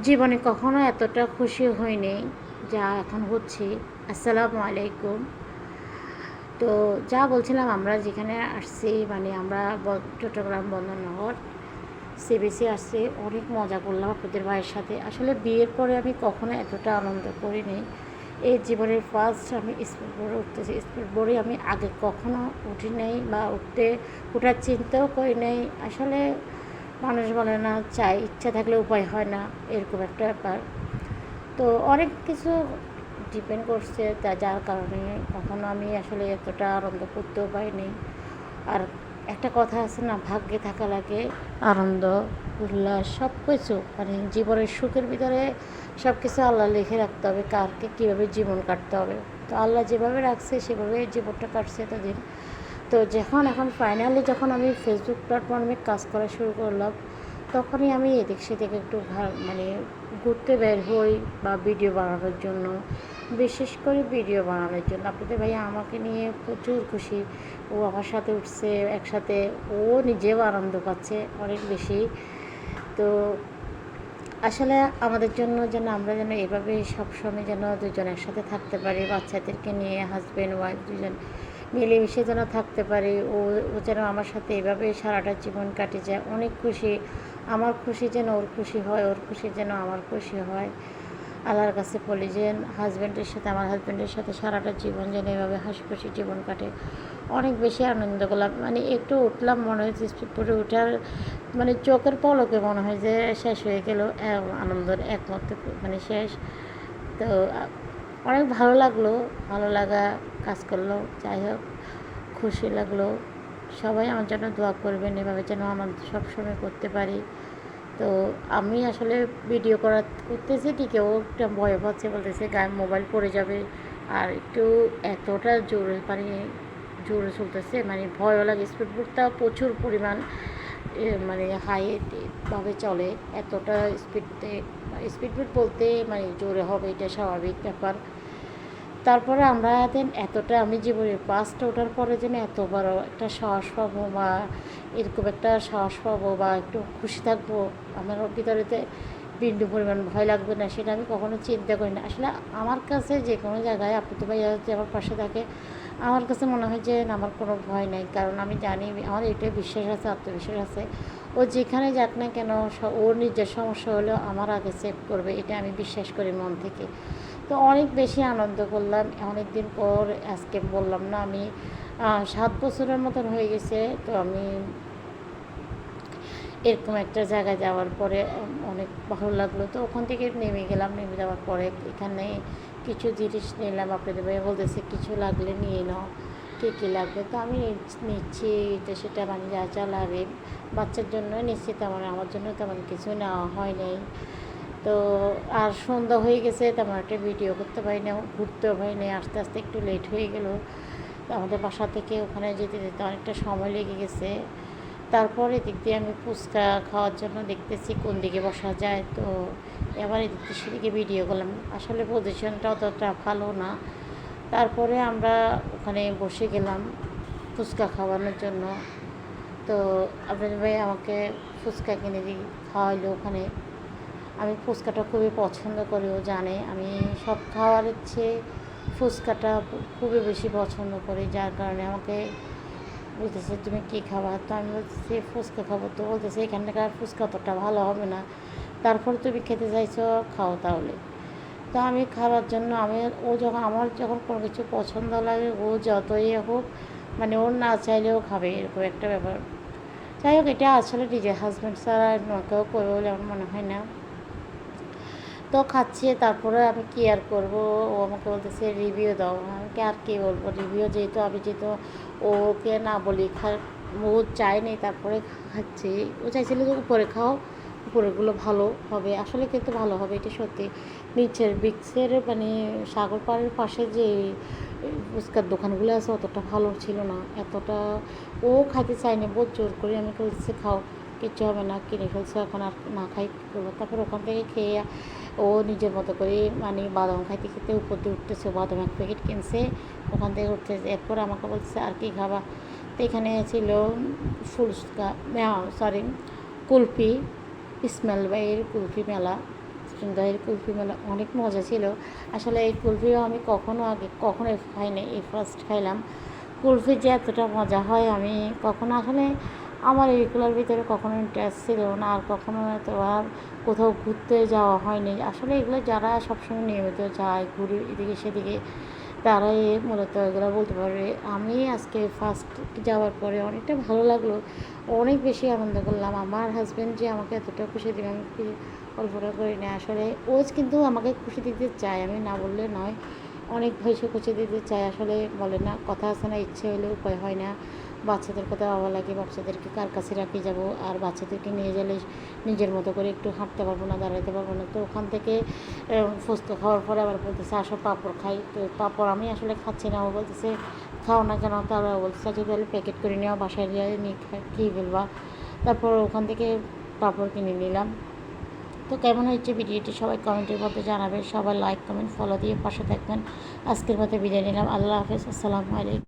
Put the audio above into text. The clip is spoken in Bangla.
জীবনে কখনো এতটা খুশি হইনি যা এখন হচ্ছে। আসসালামু আলাইকুম। তো যা বলছিলাম, আমরা যেখানে আসছি মানে আমরা চট্টগ্রাম বন্দরনগর সিবিসি আসছি, অনেক মজা করলাম আপনাদের ভাইয়ের সাথে। আসলে বিয়ের পরে আমি কখনো এতটা আনন্দ করিনি। এই জীবনের ফার্স্ট আমি স্পিড বোর্ডে উঠতেছি। স্পিড বোর্ডে আমি আগে কখনো উঠি নাই বা উঠতে ওঠার চিন্তাও করি নাই আসলে মানুষ বলে না চাই ইচ্ছা থাকলে উপায় হয় না, এরকম একটা ব্যাপার। তো অনেক কিছু ডিপেন্ড করছে তা যার কারণে কখনো আমি আসলে এতটা আনন্দ করতেও পারিনি। আর একটা কথা আছে না, ভাগ্যে থাকা লাগে, আনন্দ, উল্লাস সব কিছু মানে জীবনের সুখের ভিতরে সব কিছু আল্লাহ লিখে রাখতে হবে, কারকে কীভাবে জীবন কাটতে হবে। তো আল্লাহ যেভাবে রাখছে, সেভাবে জীবনটা কাটছে এতদিন। তো যখন, এখন ফাইনালি যখন আমি ফেসবুক প্ল্যাটফর্মে কাজ করা শুরু করলাম, তখনই আমি এদিক সেদিকে একটু মানে ঘুরতে বের হই বা ভিডিও বানানোর জন্য। বিশেষ করে ভিডিও বানানোর জন্য। আপনাদের ভাইয়া আমাকে নিয়ে প্রচুর খুশি। ও আমার সাথে উঠছে, একসাথে। ও নিজেও আনন্দ পাচ্ছে অনেক বেশি। তো আসলে আমাদের জন্য যেন আমরা যেন এভাবে সবসময় যেন দুজন একসাথে থাকতে পারি, বাচ্চাদেরকে নিয়ে হাজব্যান্ড ওয়াইফ দুজন। মিলেমিশে যেন থাকতে পারি, ও ও যেন আমার সাথে এভাবে সারাটা জীবন কাটে যায়। অনেক খুশি, আমার খুশি যেন ওর খুশি হয়, ওর খুশি যেন আমার খুশি হয়। আল্লাহর কাছে বলি যে হাজব্যান্ডের সাথে, আমার হাজব্যান্ডের সাথে সারাটা জীবন যেন এভাবে হাসি খুশি জীবন কাটে। অনেক বেশি আনন্দ করলাম। মানে একটু উঠলাম, মনে হয়েছে বোটে উঠার মানে চোখের পলকে মনে হয় যে শেষ হয়ে গেল। আনন্দের একমত মানে শেষ। তো অনেক ভালো লাগল, ভালো লাগা কাজ করল, যাই হোক, খুশি লাগল। সবাই আমার জন্য দোয়া করবেন, এভাবে যেন আনন্দ সবসময় করতে পারি। তো আমি আসলে ভিডিও করা করতেছি ঠিকই, ও একটা ভয় পাচ্ছে, বলতেছে গায়ে মোবাইল পড়ে যাবে। আর একটু এতটা জোরে মানে জোরে চলতেছে মানে ভয়ও লাগে স্পিড বোটটা প্রচুর পরিমাণ মানে হাইভাবে চলে, এতটা স্পিডতে স্পিড বোট বলতে মানে জোরে হবে, এটা স্বাভাবিক ব্যাপার। তারপরে আমরা দেন এতটা, আমি জীবনে পাঁচটা ওঠার পরে যেন এত বড় একটা সাহস পাবো বা এরকম একটা সাহস পাবো বা একটু খুশি থাকব, আমার ভিতরেতে বিন্দু পরিমাণ ভয় লাগবে না, সেটা আমি কখনো চিন্তা করি না। আসলে আমার কাছে যে কোনো জায়গায়, আপনি তো ভাইয়া যে আমার পাশে থাকে, আমার কাছে মনে হয় যে আমার কোনো ভয় নেই। কারণ আমি জানি, আমার এটাই বিশ্বাস আছে, আত্মবিশ্বাস আছে। ও যেখানে যাক না কেন ওর নিজের সমস্যা হলেও আমার আগে সেভ করবে, এটা আমি বিশ্বাস করি মন থেকে। তো অনেক বেশি আনন্দ করলাম। অনেক দিন পর আজকে বললাম না, আমি সাত বছরের মতন হয়ে গেছে, তো আমি এরকম একটা জায়গায় যাওয়ার পরে অনেক ভালো লাগল। তো ওখান থেকে নেমে গেলাম, নেমে যাওয়ার পরে এখানে কিছু জিনিস নিলাম। আপনাদের ভাই বলতেছে, কিছু লাগলে নিয়ে নাও। কী কী লাগবে? তো আমি নিচ্ছি, এটা সেটা মানে যা যা লাগে। বাচ্চার জন্য নিচ্ছি, তেমন আমার জন্য তেমন কিছু নেওয়া হয় নাই। তো আর সন্ধ্যা হয়ে গেছে, তেমন একটা ভিডিও করতে পারি না ঘুরতেও পারি না, আস্তে আস্তে একটু লেট হয়ে গেল। আমাদের বাসা থেকে ওখানে যেতে যেতে অনেকটা সময় লেগে গেছে। তারপরে এদিক দিয়ে আমি ফুচকা খাওয়ার জন্য দেখতেছি কোন দিকে বসা যায়। তো এবার এদিক দিয়ে সেদিকে ভিডিও করলাম। আসলে পজিশনটা অতটা ভালো না। তারপরে আমরা ওখানে বসে গেলাম ফুচকা খাওয়ানোর জন্য। তো আপনাদের ভাই আমাকে ফুচকা কিনে দিই খাওয়াইলো ওখানে। আমি ফুচকাটা খুবই পছন্দ করি, ও জানে। আমি সব খাওয়ার চেয়ে ফুচকাটা খুবই বেশি পছন্দ করি, যার কারণে আমাকে বলতেছে, তুমি কী খাবা? তো আমি বলতেছি, ফুচকা খাব। তো বলতেছে, এখানকার ফুচকা অতটা ভালো হবে না। তারপর তুমি খেতে চাইছো, খাও তাহলে। তো আমি খাওয়ার জন্য, আমি ও যখন আমার যখন কোনো কিছু পছন্দ লাগে, ও যতই হোক মানে ওর না চাইলেও খাবে, এরকম একটা ব্যাপার। যাই হোক, এটা আসলে নিজের হাজব্যান্ড ছাড়া কেউ করবে বলে আমার মনে হয় না। তো খাচ্ছি, তারপরে আমি কি আর করব? ও আমাকে বলতেছে রিভিউ দাও। আমি কি আর কী বলব? রিভিউ যেহেতু, আমি যেহেতু ওকে না বলি, খা, ও চায়নি, তারপরে খাচ্ছি। ও চাইছিল যে উপরে খাও উপরেগুলো ভালো হবে, আসলে কিন্তু ভালো হবে, এটা সত্যি। নিচের বিক্সের মানে সাগর পাড়ের পাশে যে ফুচকার দোকানগুলো আছে অতটা ভালো ছিল না, এতটা ও খাইতে চায়নি, বহুত জোর করে আমি বলছি, খাও, কিচ্ছু হবে না, কিনে ফেলছে, এখন আর না খাই। করব তারপর ওখান থেকে খেয়ে ও নিজের মতো করে মানে বাদাম খাইতে খেতে উপর দিয়ে উঠতেছে বাদাম এক প্যাকেট কিনছে, ওখান থেকে উঠতেছে। এরপর আমাকে বলছে, আর কি খাবা? তো এখানে ছিল ফুলকা সরি কুলফি ইসমাইল ভাইয়ের কুলফি মেলা দইয়ের কুলফি মেলা অনেক মজা ছিল। আসলে এই কুলফিও আমি কখনো আগে, কখনো খাইনি, এই ফার্স্ট খাইলাম। কুলফি যে এতটা মজা হয় আমি কখনো, আসলে আমার এইগুলোর ভিতরে কখনো ইন্টারেস্ট ছিল না, আর কখনো এত আর কোথাও ঘুরতে যাওয়া হয়নি। আসলে এগুলো যারা সবসময় নিয়মিত যায়, ঘুরে এদিকে সেদিকে তারাই মূলত এগুলো বলতে পারবে। আমি আজকে ফার্স্ট যাওয়ার পরে অনেকটা ভালো লাগল। অনেক বেশি আনন্দ করলাম। আমার হাজব্যান্ড যে আমাকে এতটা খুশি দেবে, আমি কল্পনা করি না। আসলে ওজ কিন্তু আমাকে খুশি দিতে চায়, আমি না বললে নয়। অনেক ভয়সে খুশি দিতে চায়। আসলে বলে না, কথা আছে না, ইচ্ছে হলে উপায় হয় না। বাচ্চাদের কথা ভালো লাগে, বাচ্চাদেরকে কার কাছে রাখি যাব? আর বাচ্চাদেরকে নিয়ে গেলে নিজের মতো করে একটু হাঁটতে পারব না দাঁড়াতে পারব না। তো ওখান থেকে ফুচকা খাওয়ার পরে আবার বলতেছে, আসো পাঁপড় খাই। তো পাঁপড় আমি আসলে খাচ্ছি না। ও বলতেছে, খাও না কেন? তারা বলতেছে আচ্ছা তাহলে প্যাকেট করে নেওয়া বাসায় নিয়ে খা- খেয়ে ফেলবা। তারপর ওখান থেকে পাঁপড় কিনে নিলাম। তো কেমন হয়েছে ভিডিওটি সবাই কমেন্টের মধ্যে জানাবেন। সবাই লাইক কমেন্ট ফলো দিয়ে পাশে থাকবেন। আজকের মতো বিদায় নিলাম। আল্লাহ হাফেজ। আসসালামু আলাইকুম।